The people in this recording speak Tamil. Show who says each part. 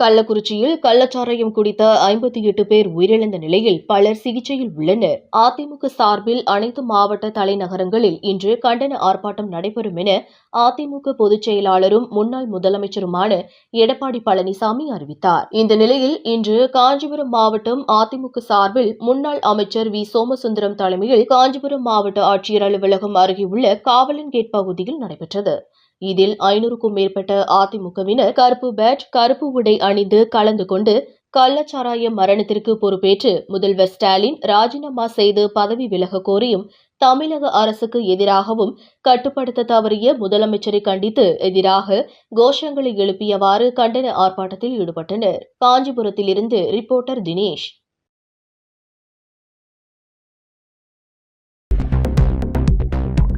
Speaker 1: கள்ளக்குறிச்சியில் கள்ளச்சாராயம் குடித்த ஐம்பத்தி எட்டு பேர் உயிரிழந்த நிலையில் பலர் சிகிச்சையில் உள்ளனர். அதிமுக சார்பில் அனைத்து மாவட்ட தலைநகரங்களில் இன்று கண்டன ஆர்ப்பாட்டம் நடைபெறும் என அதிமுக பொதுச் செயலாளரும் முன்னாள் முதலமைச்சருமான எடப்பாடி பழனிசாமி அறிவித்தார். இந்த நிலையில் இன்று காஞ்சிபுரம் மாவட்டம் அதிமுக சார்பில் முன்னாள் அமைச்சர் வி. சோமசுந்தரம் தலைமையில் காஞ்சிபுரம் மாவட்ட ஆட்சியர் அலுவலகம் அருகே உள்ள காவலன் கேட் பகுதியில் நடைபெற்றது. இதில் ஐநூறுக்கும் மேற்பட்ட அதிமுகவினர் கருப்பு பேட் கருப்பு உடை அணிந்து கலந்து கொண்டு கள்ளச்சாராய மரணத்திற்கு பொறுப்பேற்று முதல்வர் ஸ்டாலின் ராஜினாமா செய்து பதவி விலக கோரியும் தமிழக அரசுக்கு எதிராகவும் கட்டுப்படுத்த தவறிய முதலமைச்சரை கண்டித்து எதிராக கோஷங்களை எழுப்பியவாறு கண்டன ஆர்ப்பாட்டத்தில் ஈடுபட்டனர். காஞ்சிபுரத்திலிருந்து ரிப்போர்ட்டர் தினேஷ்.